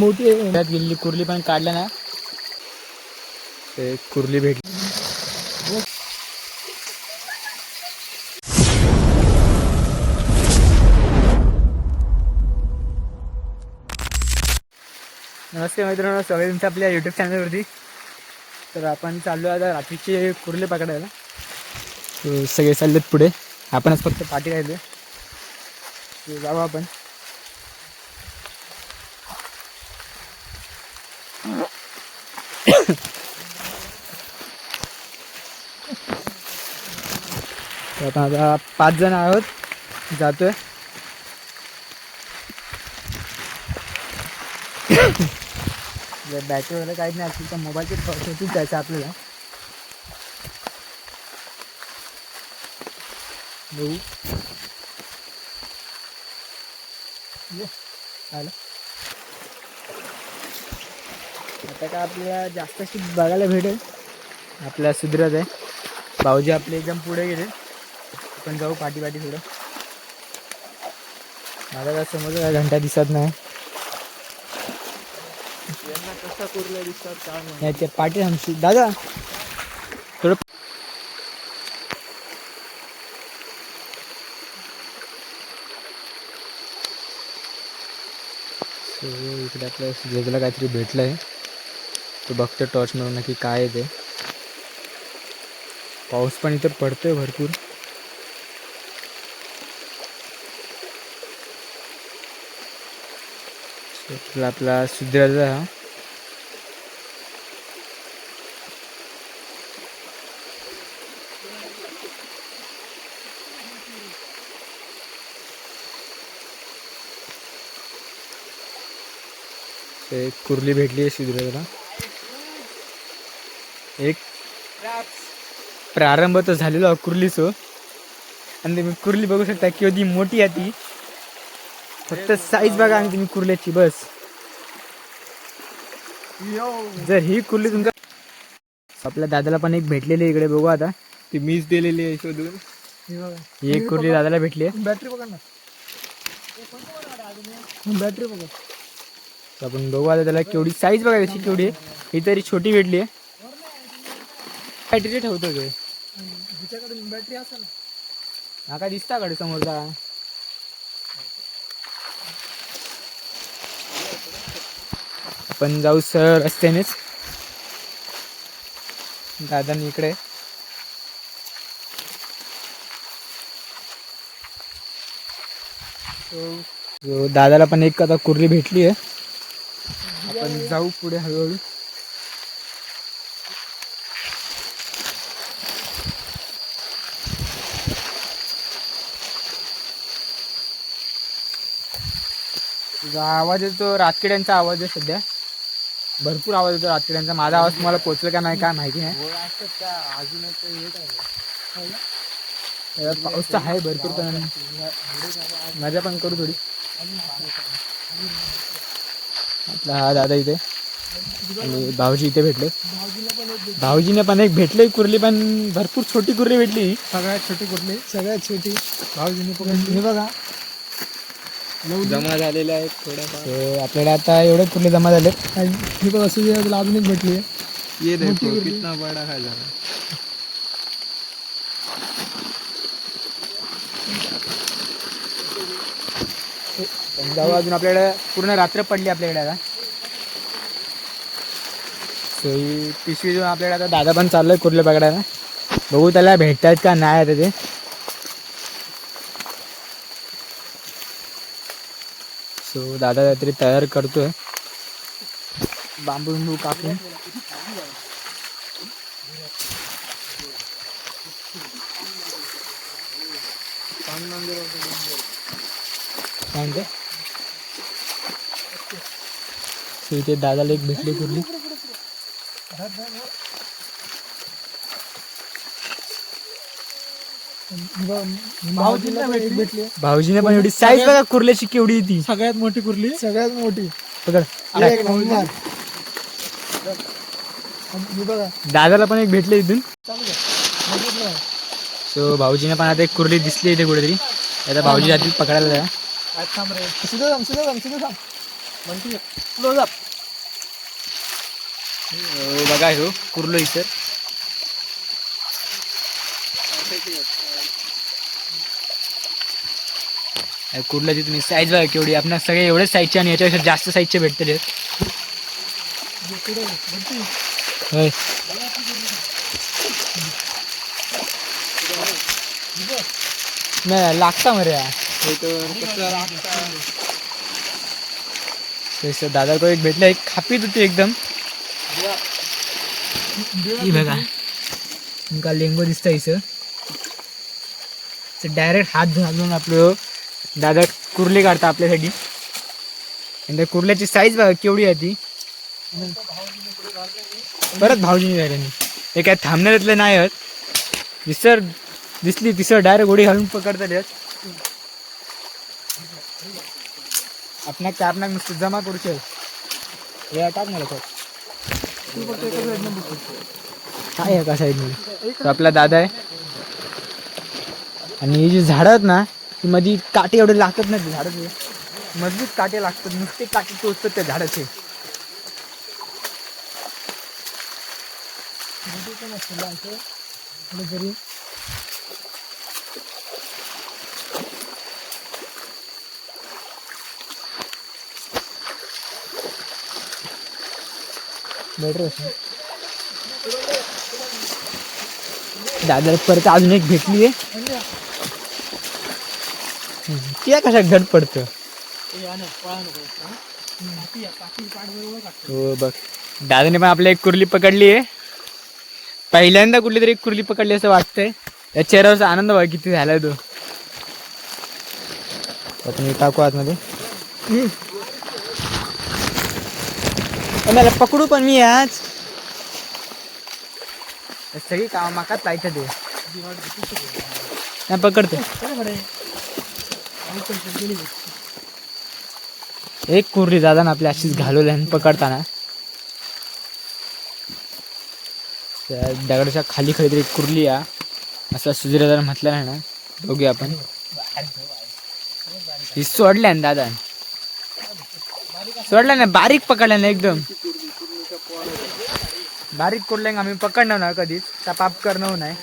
मोठी त्यात गेलेली कुर्ली पण काढल्या ना. ते कुर्ली भेटली. नमस्ते मित्रांनो सगळे तुमच्या आपल्या यूट्यूब चॅनलवरती तर आपण चाललो आता रात्रीचे कुर्ले पकडायला. सगळे चाललेत पुढे. आपणच फक्त पाठी राहिले जाऊ आपण. तर आपण आता पाच जण आहोत. जातोय. जर बॅटरी वगैरे काहीच नाही असेल तर मोबाईलची टॉर्च होतीच जायचं आपल्याला बघू. आलं. आता काय आपल्याला जास्त बघायला भेटेल. आपल्या सुधरत आहे. भाऊजी आपले एकदम पुढे गेले. आपण जाऊ पाठी पाठी थोडं. मला काय समज घंटा दिसत नाही. कसा दिसतात काय पाठी आमची दादा. थोडं इकडे आपल्या जेजला काहीतरी भेटलं आहे तो बघतो टॉर्च मारून नक्की काय आहे ते. पाऊस पण इथे पडतोय भरपूर. आपला आपला सुधराचा हा. एक कुर्ली भेटली आहे शिद्राला एक प्रारंभ तर झालेला आहे आणि तुम्ही कुर्ली बघू शकता केवढी मोठी आहे ती. फक्त साईज बघा आणि तुम्ही कुर्ल्याची बस. जर ही कुर्ली तुमच्या आपल्या दादाला पण एक भेटलेली आहे इकडे बघू आता. ती मीच दिलेली आहे शोधून. हे बघा. एक कुर्ली दादाला भेटली आहे. बॅटरी बघा ना. बॅटरी बघा. तर आपण बघू आता त्याला केवढी साईज बघा त्याची केवढी आहे. ही तरी छोटी भेटली आहे. बॅटरी ठेवतो ते. बॅटरी असेल ना. हा काय दिसता कडे समोरचा? आपण जाऊ सर रस्त्यानेच दादानी इकडे. हो, दादाला पण एक आता कुर्ली भेटली आहे. आपण जाऊ पुढे हळूहळू. तुझा आवाज येतो रातकिड्यांचा आवाज आहे सध्या. भरपूर आवाज येतो रातकिड्यांचा माझा आवाज तुम्हाला पोचला का नाही काय माहिती नाही अजून पाऊस तर आहे भरपूर पण मजा पण करू थोडी. आपला हा दादा इथे. आणि भाऊजी इथे भेटले. भाऊजीने पण एक भेटले कुर्ली पण भरपूर छोटी कुर्ली भेटली सगळ्यात छोटी कुठली सगळ्यात छोटी भाऊजीने हे बघा जमा झालेल्या आहेत थोड्या आपल्याला आता एवढे कुर्ले जमा झाले हे बघा सूर्य अजून एक भेटली ये मोठी देखो कुर्ली. कितना बड़ा है पण जाऊ अजून आपल्याकडे पूर्ण रात्र पडली आपल्याकडे आता. सो ही पिशवी देऊन आपल्याकडे आता दादा पण चाललोय कुर्ले पकडायला. बघू त्याला भेटतात का नाही आता ते. सो दादा काहीतरी तयार करतोय. बांबू बिंबू सो इथे दादाला एक भेटली कुर्ली भाऊजीला एक भेटली. भाऊजीने पण एवढी साईज बघा कुर्ल्याची केवढी आहे ती. सगळ्यात मोठी कुर्ली. सगळ्यात मोठी. पकड. एक नंबर. हे बघा. दादाला पण एक भेटले इथून. चालू द्या. बघितलं. सो भाऊजीने पण आता एक कुर्ली दिसली इथे कुठेतरी. आता भाऊजी जातील पकडायला जा थांब थांब थांब क्लोज अप अं, बघा हो कुर्लो इतर कुर्ल्याची तुम्ही साईज बघा केवढी. आपल्या सगळे एवढेच साईजचे आणि याच्यापेक्षा जास्त साईजचे भेटतले होय. नाही लागता मरे दादा को एक भेटलं एक खापीत होती एकदम. बघा. तुमका लेंगो दिसता डायरेक्ट हात घालून आपलं दादा कुर्ली काढता आपल्यासाठी. आणि त्या कुर्ल्याची साईज बघा केवढी आहे ती. परत भाऊजीने झाल्याने ते काय थांबण्यातले नाही आहेत. दिसर दिसली तिसर डायरेक्ट उडी घालून पकडतले आपल्या कॅबनाक नुसतं जमा करू शकत हे टाक मला काय आहे का साईडने तो आपला दादा आहे. आणि ही जी झाडं आहेत ना ती मध्ये काटे एवढे लागत नाही ते झाडाचे? मजबूत काटे लागतात नुसते काटे टोचतात त्या झाडाचे. जरी बेटर परत अजून एक भेटली आहे ती कशा घट पडतं हो बघ. दादाने पण आपल्या एक कुर्ली पकडली आहे. पहिल्यांदा कुठली तरी एक कुर्ली पकडली असं वाटतंय. त्या चेहऱ्यावरचा आनंद बघा किती झालाय तो. आपण टाकू आतमध्ये. मला पकडू पण मी आज. सगळी काम माकात पाहिजे ते पकडते एक कुर्ली दादा ना आपल्या अशीच घालवल्या पकडताना. दगडाच्या खाली खाली तरी एक कुर्ली या. असा सुजरेदार म्हटलं नाही ना. बघूया आपण. ही सोडल्या ना दादा. सोडल्या ना बारीक पकडल्या ना एकदम. बारीक कुर्ल्या आम्ही पकडणार ना कधीच. त्या पाप करणं नाही.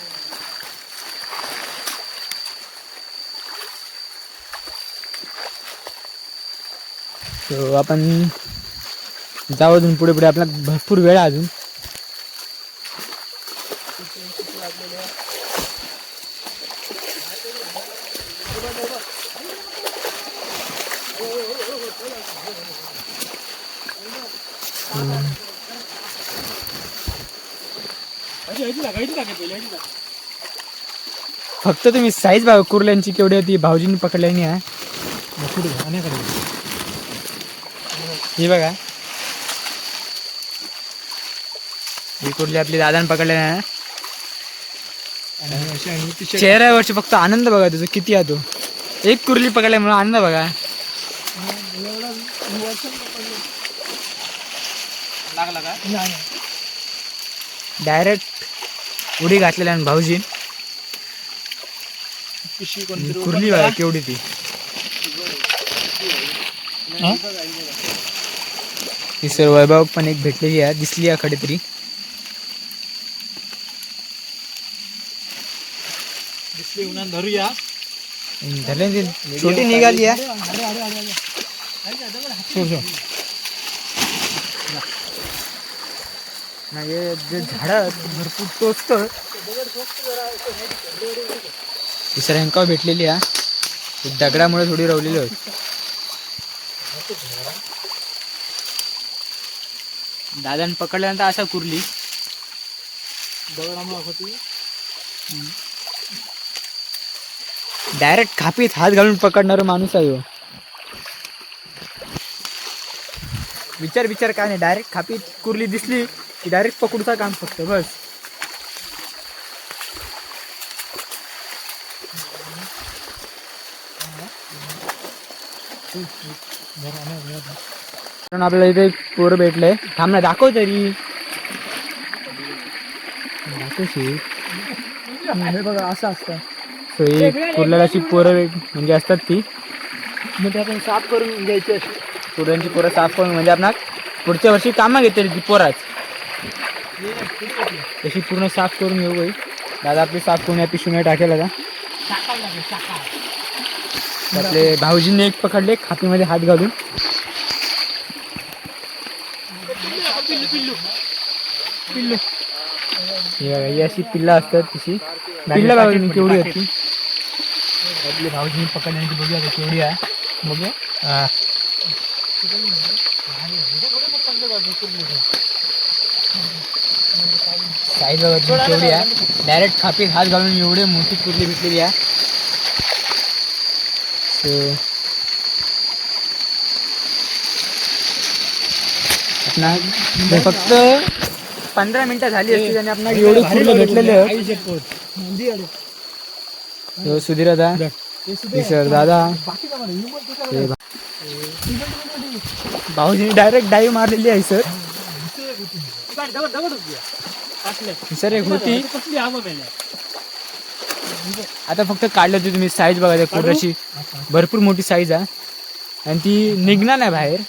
तर आपण जाऊ अजून पुढे पुढे. आपला भरपूर वेळ आहे अजून. फक्त तुम्ही साईज बघा कुर्ल्यांची केवढी होती भाऊजींनी पकडल्यानी आहे. पुढे ही बघा. ही कुर्ली आपली दादाने आणि ती चेहऱ्यावरची फक्त आनंद बघा तुझं. किती आहे तो. एक कुर्ली पकडल्यामुळे आनंद बघा. लागला का? नाही. डायरेक्ट उडी घातलेल्या भाऊजी. कुर्ली बघा केवढी ती. ही? सर वैभव पण एक भेटलेली आहे दिसली आहे तरी दिसली धरूया. झाले छोटी निघाली आहे. नाही जे झाडं भरपूर टोचत दुसऱ्या हंका भेटलेली आहे. दगडामुळे थोडी रवलेली होती दादाने पकडल्यानंतर असा कुरली. दगडामुळे होती डायरेक्ट खापीत हात घालून पकडणार माणूस आहे हो. विचार विचार काय नाही. डायरेक्ट खापीत कुर्ली दिसली की डायरेक्ट पकडूचा काम फक्त बस. कारण आपल्याला इथे एक पोरं भेटलंय थांब ना दाखव तरी. हे बघा असं असतं. सो ही कुर्ल्याला अशी पोरं वेग- म्हणजे असतात ती. मग ते आपण साफ करून घ्यायची अशी कुऱ्यांची पोरं साफ करून म्हणजे आपणाक पुढच्या वर्षी कामं घेतील ती पोराच. तशी पूर्ण साफ करून घेऊ बाई. दादा आपली साफ करून या पिशवीने टाकेल आता. आपले भाऊजींनी एक पकडले, खापीमध्ये हात घालून. हे अशी पिल्ला असतात तुम्ही केवढी होती आपली पकडल्याने बघूया केवढी आहे. बघूया. केवढी आहे. डायरेक्ट खापीत हात घालून एवढे मोठी कुर्ली भेटलेली आहे. आपणा फक्त पंधरा मिनिटं झाली असती आणि आपणाला एवढे कुर्ले भेटलेले सुधीर दादा किशोर दादा. भाऊजीने डायरेक्ट डाईव्ह मारलेली आहे सर सर एक होती. आता फक्त काढलं होती तुम्ही साईज बघा त्या कुर्ल्याची भरपूर मोठी साईज आहे. आणि ती निघणार नाही बाहेर.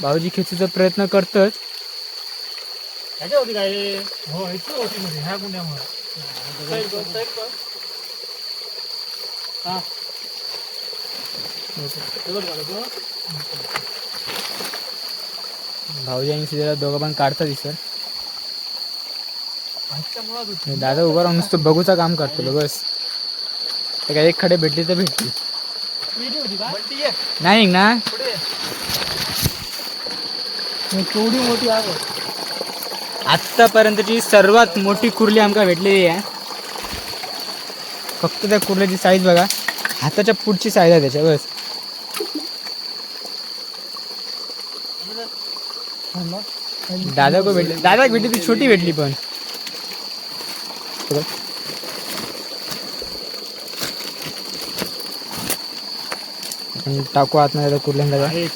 भाऊजी खेचूचा प्रयत्न करतच हो भाऊजी आणि सुधीरा दोघं पण काढतात सर. दादा उभा राहून नुसतं बघूचा काम करतो बस. ते काय एक खडे भेटली तर भेटली. नाही ना. केवढी मोठी आहे. आत्तापर्यंतची सर्वात मोठी कुर्ली आमका भेटलेली आहे. फक्त त्या कुर्ल्याची साईज बघा. हाताच्या पुढची साईज आहे त्याच्या बस. दादा को भेटली दादा भेटली ती छोटी भेटली पण. बघा. आपण टाकू आतमध्ये गेली.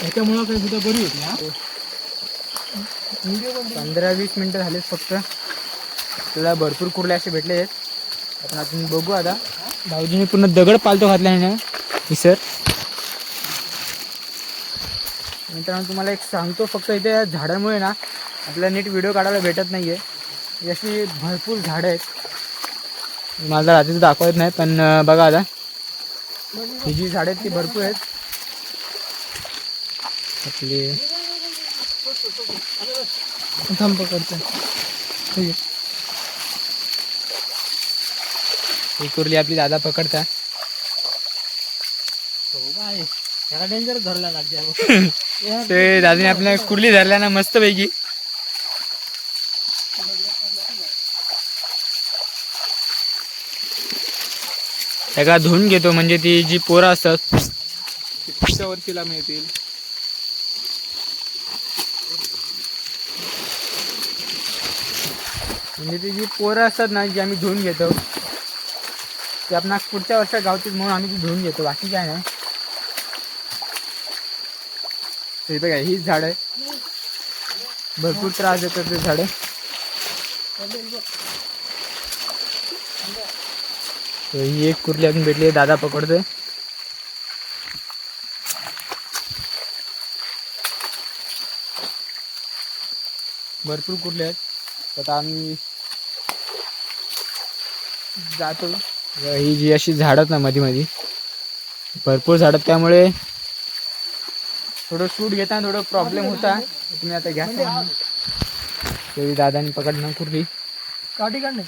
त्याच्यामुळं काही सुद्धा बरी होती पंधरा वीस मिनिटं झालेत फक्त. आपल्याला भरपूर कुर्ले असे भेटले आहेत. आपण अजून बघू आता. भाऊजीने पूर्ण दगड पालतो घातला आहे ना सर. मित्रांनो तुम्हाला एक सांगतो फक्त इथे झाडामुळे ना आपल्याला नीट व्हिडिओ काढायला भेटत नाही आहे अशी भरपूर झाडं आहेत. मला रात्रीच दाखवत नाही पण बघा आता. ही जी झाडं आहेत ती भरपूर आहेत. आपली थांब पकडतो. ठीक आहे ही कुर्ली आपली दादा पकडता. डेंजर धरला लागते ते दादाने आपल्या कुर्ली धरल्या ना मस्त पैकी त्याला धुवून घेतो म्हणजे ती जी पोरं असतात. पुढच्या वर्षीला मिळतील. म्हणजे ती जी पोरं असतात ना जी आम्ही धुवून घेतो ती आपण पुढच्या वर्षात गावतील म्हणून आम्ही ती धुवून घेतो बाकी काय नाही. हे बघा हीच झाड. आहे भरपूर त्रास देतात ते झाड. ही एक कुर्ली अजून भेटली दादा पकडतोय. भरपूर कुर्ले आहेत. आता आम्ही जातो. ही जी अशी झाडत ना मध्ये मध्ये भरपूर झाडत आहेत, त्यामुळे थोडं शूट घेताना थोडं प्रॉब्लेम होता. तुम्ही आता घ्या. तरी दादानी पकडणार कुर्ली. काठी काढ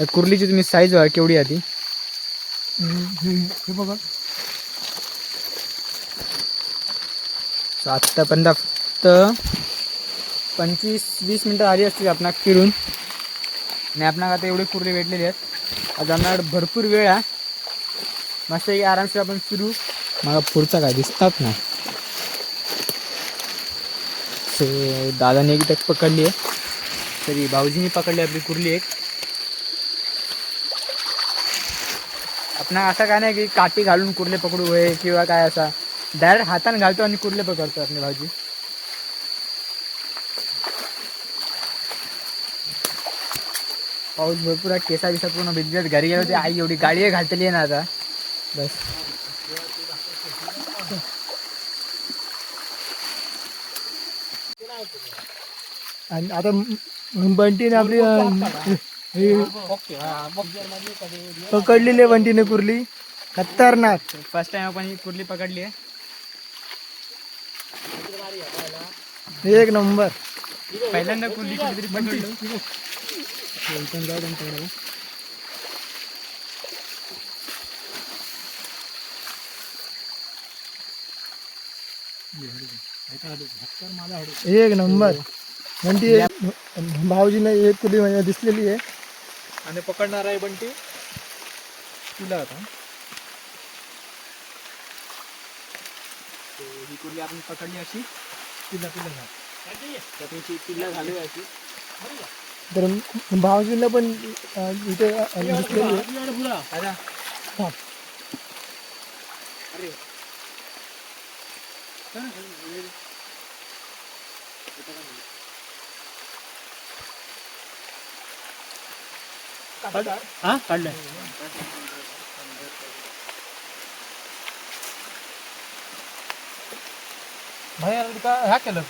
त्या कुर्लीची तुम्ही साईज बघा केवढी आहे ती. हे बघा. So, आत्तापर्यंत फक्त पंचवीस वीस मिनटं आली असतील आपणाक फिरून. आणि आपणाक आता एवढे कुर्ले भेटलेले आहेत. आज आपल्याकडे भरपूर वेळ आहे. मस्त एक आरामशीर आपण फिरू. मला पुढचा काय दिसतात ना सो दादाने एक पकडली आहे. तरी भाऊजीने पकडली आपली कुर्ली एक. ना असं काय नाही की काठी घालून कुर्ले पकडू होय किंवा काय असा. डायरेक्ट हाताने घालतो आणि कुर्ले पकडतो आपली भाजी. पाऊस भरपूर आहे केसा बिसा पूर्ण भिजत घरी गेलो ते आई एवढी गाडी घालतली आहे ना आता. बस. आणि आता बंटीने आपली ही पकडलेली आहे बंटीने कुर्ली. खतरनाक. फर्स्ट टाइम आपण ही कुर्ली पकडली आहे. एक नंबर. पहिल्यांदा कुर्ली कुठेतरी पकडलो. एक नंबर. बंटी भाऊजीने एक कुर्ली म्हणजे दिसलेली आहे. आणि पकडणार आहे बंटी. तुला आता. ही कुर्ली आपण पकडली अशी. पिल्ला पिल्ला त्याची पिल्ला झाली अशी. तर भावजींना पण इथे अरे. हा? काढलं बाहेर का ह्या केलं?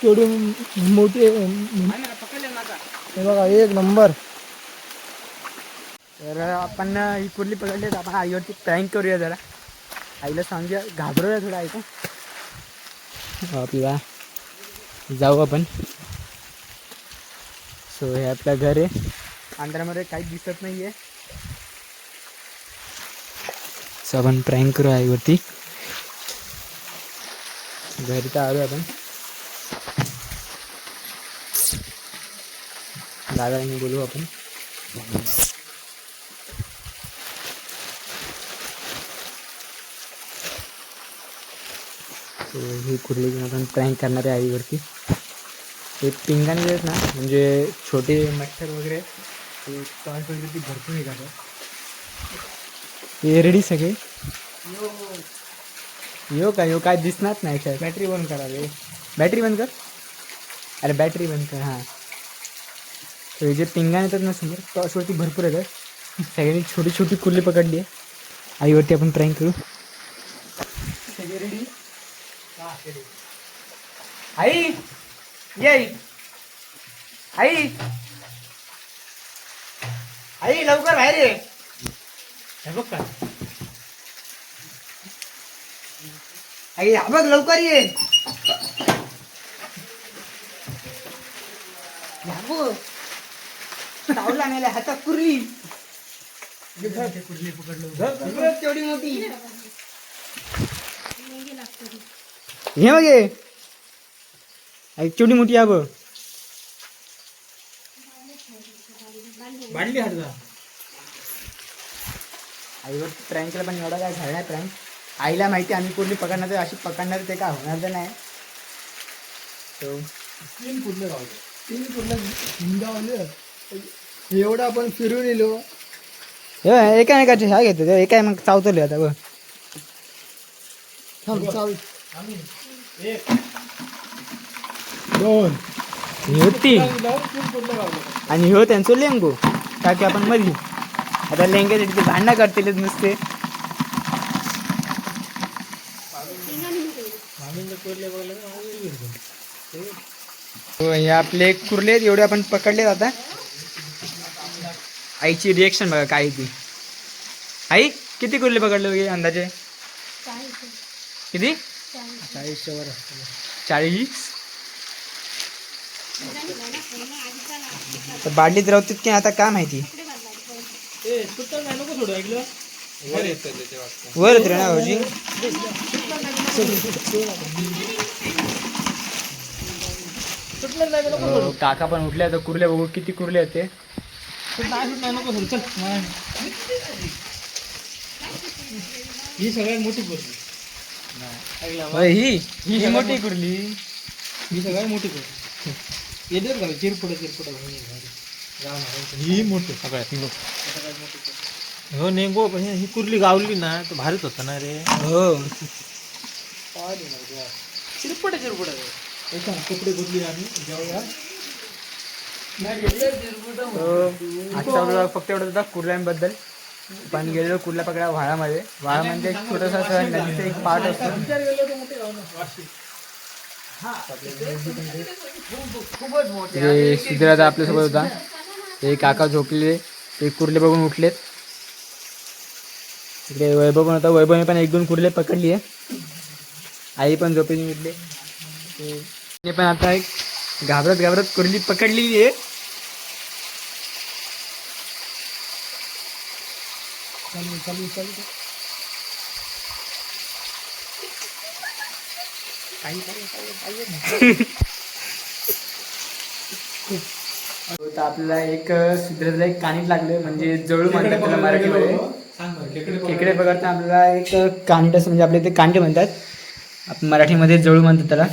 केवढी मोठी हे बघा एक नंबर. तर आपण ही कुर्ली पकडली तर आपण आईवरती प्रँक करूया जरा. आईला सांगूया. घाबरूया थोडं ऐका आपला जाऊ आपण. सो हे आपलं घर आहे अंधारामध्ये काहीच दिसत नाही आहे सो आपण प्रँक करू आईवरती घरी तर आलो आपण दादाने बोलू आपण सो ही कुर्ली घेऊन आपण प्रँक करणार आहे आईवरती हे पिंगाने आहेत ना म्हणजे छोटे मच्छर वगैरे ते टॉयस वगैरे ती भरपूर निघालं हे रेडी सगळे? यो का यो काय दिसणार नाही काय बॅटरी बंद करा रे. बॅटरी बंद कर? अरे बॅटरी बंद कर हां. तर हे जे पिंगाण येतात ना समोर टॉर्चवरती भरपूर येतात सगळ्यांनी छोटी छोटी कुर्ली पकडली आहे. आईवरती आपण प्रँक करू. सगळे रेडी आई! ये आई. आई लवकर बाहेर ये. हे बघ का आई हा बघ लवकर ये. ह्या बघ. चावला नेला हातात कुर्ली. कुर्ली पकडलो. तेवढी मोठी. हे बघ केवढी मोठी आहे बघ बांधली हडदा आईवर प्रँकला पण एवढा काय झाला नाही प्रँक आईला माहिती आम्ही कुठली पकडणार अशी पकडणार ते काय होणार तर नाही. So, तीन कुठले गावले तीन कुर्ल्या हिंदावले एवढं आपण फिरून येलो हे एका एकाचे ह्या घेतो ते एका मग चावतले आता बघ. थांब चाल एक. दोन. ही होती लावून तीन. आणि ह्यो त्यांचं लेंगो. टाकी आपण मधी आता लेंग्यासाठी ते भांडणं करतील नुसते. हो, हे आपले कुर्ले आहेत एवढे आपण पकडले आता. आईची रिएक्शन बघा काय ती. आई किती कुर्ले पकडले वगैरे अंदाजे? किती? चाळीसच्या वर चाळीस. तर बाटलीत राहतात की आता काय माहिती? वर येते ना भाऊजी? काका पण उठले आता कुर्ले बघू किती कुर्ले आहेत ते. सुट नाही सुट नाही नको सोडू चल नाही. ही सगळ्यात मोठी गोष्ट होय, ही? ही मोठी कुर्ली. ही सगळ्यात मोठी गोष्ट येते का चिरपुडे चिरपुडे. ही मोठी सगळ्यात हो नेंगो पण ही कुर्ली गावली ना तर भारीच होतं ना रे हो चिरपुडे चिरपुडे ऐका कपडे बदली आम्ही जाऊया तो आजचा ब्लॉग फक्त एवढं होता कुर्ल्यांबद्दल पण गेलेलो कुर्ला पकडा व्हाळामध्ये व्हाळा म्हणजे एक छोटासा असं नदीचा एक पार्ट असतो मोठे ते सिद्धराजा आपल्यासोबत होता ते काका झोपलेले ते कुर्ले बघून उठलेत. इकडे वैभव पण होता वैभवने पण एक दोन कुर्ले पकडली आहे. आई पण झोपेली उठले. ते- पण आता एक घाबरत घाबरत कुर्ली पकडलेली आहे. काही तर आपल्याला एक सिद्धराजला एक कानिट लागले म्हणजे जळू म्हणतात त्याला मराठीमध्ये. खेकडे पकडता आपल्याला एक कानिट असं म्हणजे आपल्या इथे कांटे म्हणतात. आपण मराठीमध्ये जळू म्हणतात त्याला.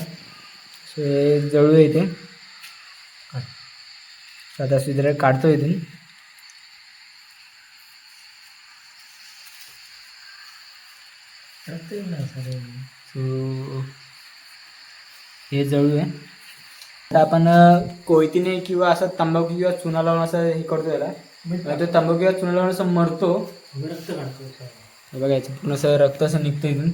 हे जळू आहे इथे. आता सिद्धराज काढतो इथून. सो हे जळू आहे. आपण कोयतीने किंवा असं तंबाखू किंवा चुना लावून असं हे करतो त्याला तो तंबाखू किंवा चुना लावून असं मरतो. रक्त काढतो. हे बघायचं पूर्ण असं रक्त असं निघतं इथून.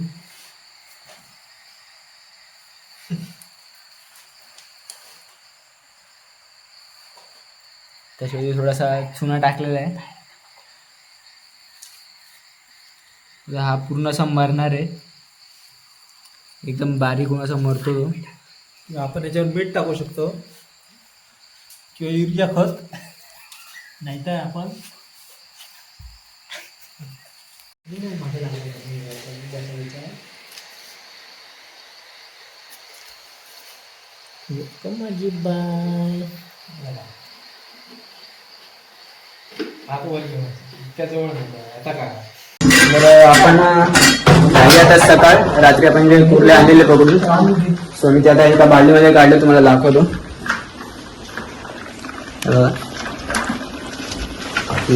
त्याच्यामध्ये थोडासा चुना टाकलेला आहे. हा पूर्ण असा मरणार आहे. एकदम बारीक होऊन असा मरतो तो. आपण याच्यावर मीठ टाकू शकतो. किंवा युरिया खत. नाहीतर आपण माझी बाय त्याजवळ आता काय तर आपण झाली आता सकाळ. रात्री आपण जे कुर्ले आणलेले पकडून सो मी ते आता एका बादलीमध्ये काढले तुम्हाला दाखवतो.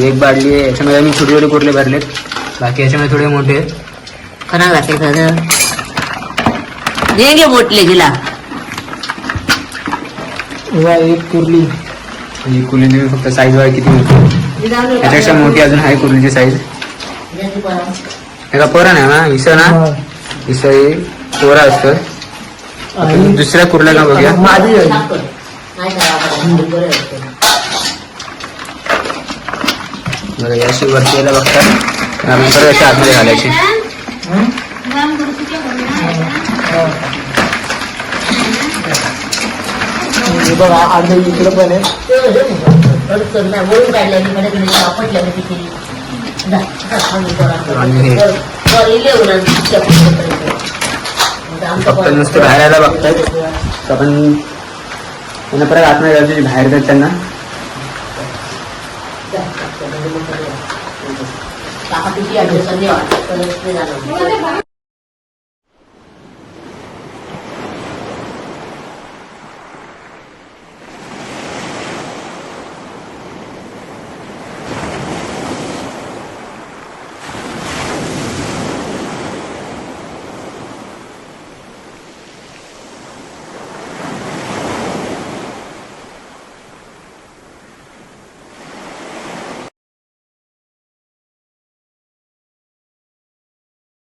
एक बादली आहे. याच्यामध्ये आम्ही छोटे छोटे कुर्ले भरलेत. बाकी याच्यामध्ये थोडे मोठे आहेत. खरा घाते खरं देंगे बोटले गेला एक कुर्ली. ही कुर्ली तुम्ही फक्त साईज बघा किती मोठी. याच्यापेक्षा मोठी अजून आहे कुर्लीची साईज एका पोरा नाही ना इसं ना इसं हे पोरा असतं. आपण दुसऱ्या कुर्ल्याला बघूया? बघा ही अशी वरती यायला बघतात परत अशी आतमध्ये घालायची. हे बघा अर्धा इकडं पण आहे. फक्त नुसते बाहेर यायला बघतात तर आपण त्यांना परत आतमध्ये घालायची बाहेर जात त्यांना. काका किती